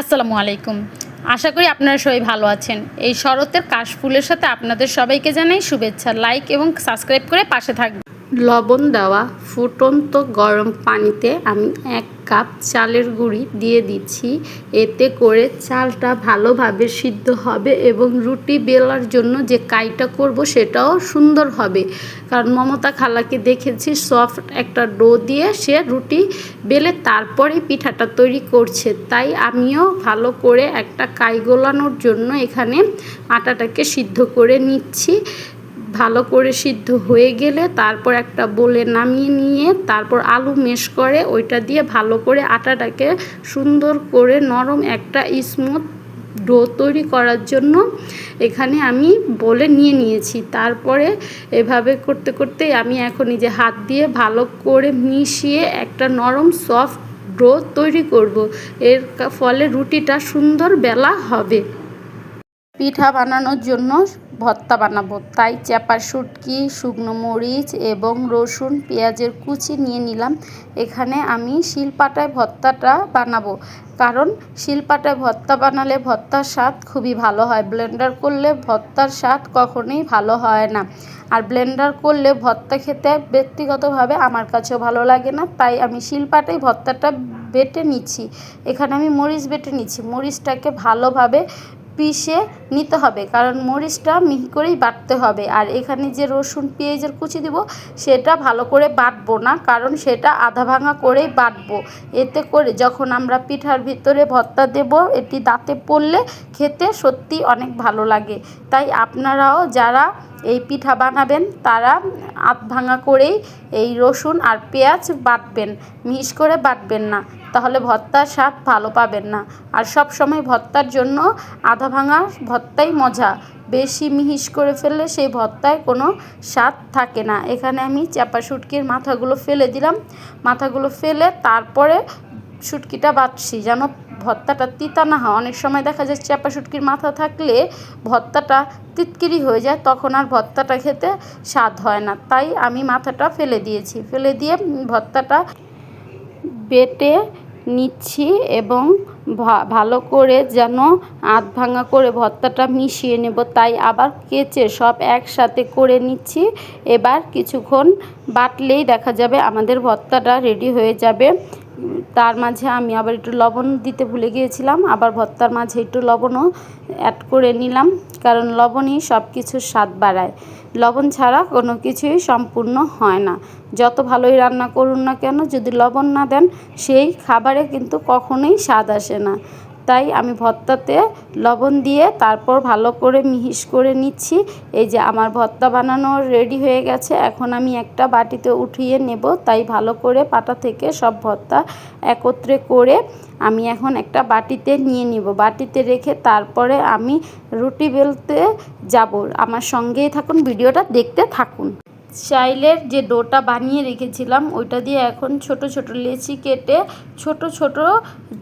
আসসালামু আলাইকুম। আশা করি আপনারা সবাই ভালো আছেন। এই শরতের কাশফুলের সাথে আপনাদের সবাইকে জানাই শুভেচ্ছা। লাইক এবং সাবস্ক্রাইব করে পাশে থাকবেন। লবণ দেওয়া ফুটন্ত গরম পানিতে আমি এক কাপ চালের গুঁড়ি দিয়ে দিচ্ছি। এতে করে চালটা ভালোভাবে সিদ্ধ হবে এবং রুটি বেলার জন্য যে কাইটা করব সেটাও সুন্দর হবে। কারণ মমতা খালাকে দেখেছি সফট একটা ডো দিয়ে সে রুটি বেলে তারপরে পিঠাটা তৈরি করছে। তাই আমিও ভালো করে একটা কাই গোলানোর জন্য এখানে আটাটাকে সিদ্ধ করে নিচ্ছি। ভালো করে সিদ্ধ হয়ে গেলে তারপর একটা বলে নামিয়ে নিয়ে তারপর আলু মেশ করে ওইটা দিয়ে ভালো করে আটাটাকে সুন্দর করে নরম একটা স্মুথ ডো তৈরি করার জন্য এখানে আমি বলে নিয়ে নিয়েছি। তারপরে এভাবে করতে করতে আমি এখন যে হাত দিয়ে ভালো করে মিশিয়ে একটা নরম সফট ডো তৈরি করব। এর ফলে রুটিটা সুন্দর বেলা হবে। পিঠা বানানোর জন্য ভর্তা বানাবো। তাই চ্যাপা শুটকি, শুকনো মরিচ এবং রসুন, পেঁয়াজের কুচি নিয়ে নিলাম। এখানে আমি শিলপাটায় ভর্তাটা বানাবো। কারণ শিলপাটায় ভর্তা বানালে ভর্তার স্বাদ খুবই ভালো হয়। ব্লেন্ডার করলে ভর্তার স্বাদ কখনোই ভালো হয় না। আর ব্লেন্ডার করলে ভর্তা খেতে ব্যক্তিগতভাবে আমার কাছেও ভালো লাগে না। তাই আমি শিলপাটাই ভর্তাটা বেটে নিচ্ছি। এখানে আমি মরিচ বেটে নিচ্ছি। মরিচটাকে ভালোভাবে পিষে নিতে হবে, কারণ মরিচটা মিহি করেই বাটতে হবে। আর এখানে যে রসুন পেঁয়াজের কুচি দিব, সেটা ভালো করে বাটবো না, কারণ সেটা আধা ভাঙা করেই বাটবো। এতে করে যখন আমরা পিঠার ভিতরে ভর্তা দেব, এটি দাঁতে পড়লে খেতে সত্যি অনেক ভালো লাগে। তাই আপনারাও যারা এই পিঠা বানাবেন, তারা আধ ভাঙা করেই এই রসুন আর পেঁয়াজ বাটবেন, মিহিস করে বাটবেন না। তাহলে ভর্তার স্বাদ ভালো পাবেন না। আর সব সময় ভর্তার জন্য আধা ভাঙা ভর্তাই মজা। বেশি মিহিস করে ফেললে সেই ভর্তায় কোনো স্বাদ থাকে না। এখানে আমি চাপা শুটকির মাথাগুলো ফেলে দিলাম। মাথাগুলো ফেলে তারপরে শুটকিটা বাটছি যেন ভর্তাটা তিতা না হয়। অনেক সময় দেখা যায় চাপা শুটকির মাথা থাকলে ভর্তাটা তিতকিরি হয়ে যায়, তখন আর ভর্তাটা খেতে স্বাদ হয় না। তাই আমি মাথাটা ফেলে দিয়েছি। ফেলে দিয়ে ভর্তাটা বেটে নিচ্ছি এবং ভালো করে যেন আধ ভাঙা করে ভর্তাটা মিশিয়ে নেব। তাই আবার কেচে সব একসাথে করে নিচ্ছি। এবার কিছুক্ষণ বাটলেই দেখা যাবে আমাদের ভর্তাটা রেডি হয়ে যাবে। তার মাঝে আমি আবার একটু লবণ দিতে ভুলে গিয়েছিলাম, আবার ভর্তার মাঝে একটু লবণও অ্যাড করে নিলাম, কারণ লবণই সব কিছুর স্বাদ বাড়ায়। লবণ ছাড়া কোনো কিছুই সম্পূর্ণ হয় না। যত ভালোই রান্না করুন না কেন, যদি লবণ না দেন, সেই খাবারে কিন্তু কখনোই স্বাদ আসে না। তাই আমি ভর্তাতে লবণ দিয়ে তারপর ভালো করে মিহিস করে নিচ্ছি। এই যে আমার ভর্তা বানানো রেডি হয়ে গেছে। এখন আমি একটা বাটিতে উঠিয়ে নেব। তাই ভালো করে পাটা থেকে সব ভর্তা একত্রে করে আমি এখন একটা বাটিতে নিয়ে নিব। বাটিতে রেখে তারপরে আমি রুটি বেলতে যাব। আমার সঙ্গেই থাকুন, ভিডিওটা দেখতে থাকুন। চাইলের যে ডোটা বানিয়ে রেখেছিলাম, ওইটা দিয়ে এখন ছোট ছোট লেচি কেটে ছোট ছোট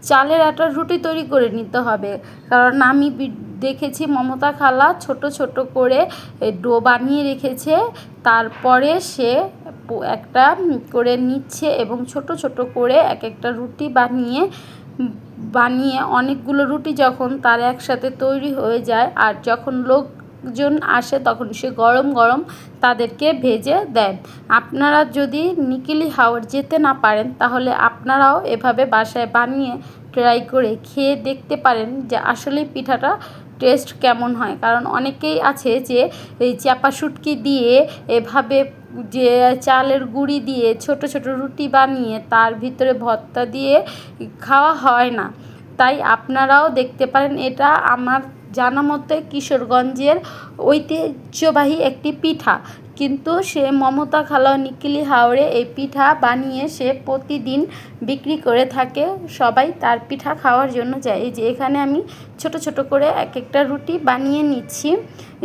চালের আটার রুটি তৈরি করে নিতে হবে। কারণ আমি দেখেছি মমতা খালা ছোট ছোট করে ডো বানিয়ে রেখেছে, তারপরে সে একটা করে নিচ্ছে এবং ছোট ছোট করে এক একটা রুটি বানিয়ে বানিয়ে অনেকগুলো রুটি যখন তার একসাথে তৈরি হয়ে যায়, আর যখন লোক জন আসে তখন সে গরম গরম তাদেরকে ভেজে দেন আপনারা যদি নিকিলি হাওয়ার যেতে না পারেন, তাহলে আপনারাও এভাবে বাসায় বানিয়ে ট্রাই করে খেয়ে দেখতে পারেন যে আসলেই পিঠাটা টেস্ট কেমন হয়। কারণ অনেকেই আছে যে এই চাপা শুটকি দিয়ে এভাবে যে চালের গুঁড়ি দিয়ে ছোট ছোট রুটি বানিয়ে তার ভিতরে ভর্তা দিয়ে খাওয়া হয় না। তাই আপনারাও দেখতে পারেন এটা আমার জানা মতে কিশোরগঞ্জের ঐতিহ্যবাহী একটি পিঠা। কিন্তু সে মমতা খালা নিকিলি হাওড়ে এই পিঠা বানিয়ে সে প্রতিদিন বিক্রি করে থাকে। সবাই তার পিঠা খাওয়ার জন্য যায়। এই যে এখানে আমি ছোট ছোট করে এক একটা রুটি বানিয়ে নিচ্ছি।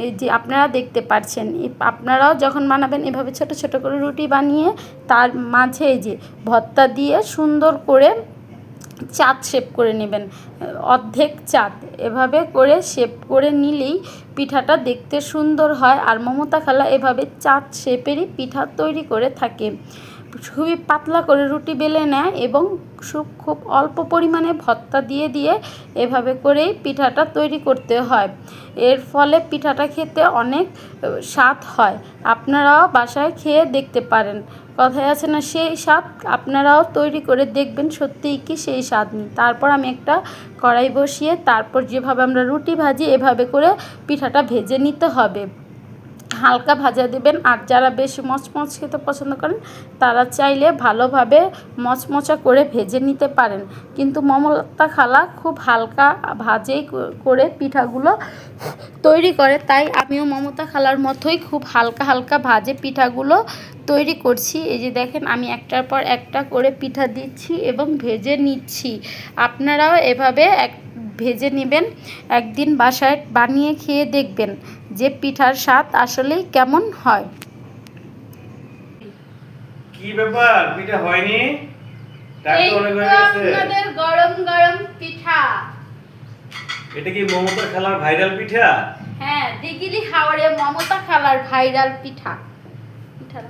এই যে আপনারা দেখতে পাচ্ছেন আপনারাও যখন বানাবেন এভাবে ছোট ছোট করে রুটি বানিয়ে তার মাঝে যে ভর্তা দিয়ে সুন্দর করে চাঁদ শেপ করে নেবেন। অর্ধেক চাঁদ। এভাবে করে শেপ করে নিলেই পিঠাটা দেখতে সুন্দর হয়। আর মমতা খালা এভাবে চাঁদ শেপেরই পিঠা তৈরি করে থাকে। খুবই পাতলা করে রুটি বেলে নেয় এবং খুব খুব অল্প পরিমাণে ভর্তা দিয়ে দিয়ে এভাবে করেই পিঠাটা তৈরি করতে হয়। এর ফলে পিঠাটা খেতে অনেক স্বাদ হয়। আপনারাও বাসায় খেয়ে দেখতে পারেন। কথায় আছে না, সেই স্বাদ আপনারাও তৈরি করে দেখবেন সত্যিই কি সেই স্বাদ নেই। তারপর আমি একটা কড়াই বসিয়ে তারপর যেভাবে আমরা রুটি ভাজি এভাবে করে পিঠাটা ভেজে নিতে হবে। হালকা ভাজা দেবেন। আর যারা বেশি মচমচ খেতে পছন্দ করেন, তারা চাইলে ভালোভাবে মচমচা করে ভেজে নিতে পারেন। কিন্তু মমলতা খালা খুব হালকা ভাজেই করে পিঠাগুলো তৈরি করে। তাই আমিও মমতা খালার মতোই খুব হালকা হালকা ভাজে পিঠাগুলো তৈরি করছি। এই যে দেখেন, আমি একটার পর একটা করে পিঠা দিচ্ছি এবং ভেজে নিচ্ছি। আপনারাও এভাবে এক, ভেজে নেবেন। একদিন বাসায় বানিয়ে খেয়ে দেখবেন। যে পিঠার স্বাদ আসলেই কেমন হয়? কি ব্যাপার? পিঠা হয়নি? টাইম তো অনেক হয়ে গেছে। আপনাদের গরম গরম পিঠা। এটা কি মমতার খেলার ভাইরাল পিঠা? হ্যাঁ দিগিলি হাওড়ে মমতা খালার ভাইরাল পিঠা। পিঠা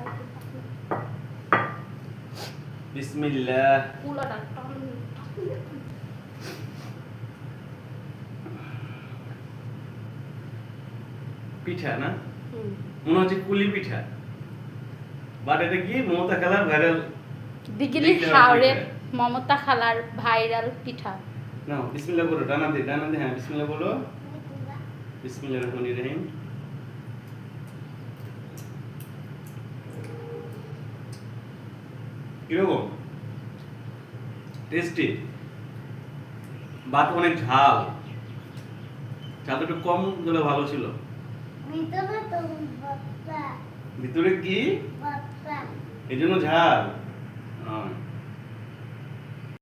বিসমিল্লাহ। পিঠা না? মনে হচ্ছে কুলি পিঠা। বাট এটা কি মমতা খেলার ভাইরাল দিগিলি হাওড়ে মমতা খালার ভাইরাল পিঠা। না বিসমিল্লাহ বলো ডানা দে ডানা দে হ্যাঁ বিসমিল্লাহ বলো। বিসমিল্লাহ রহমান রহিম। কীরকম? টেস্টি বাট অনেক ঝাল। ঝালটা একটু কম দিলে ভালো ছিল। ভিতরে কি? এই জন্য ঝাল।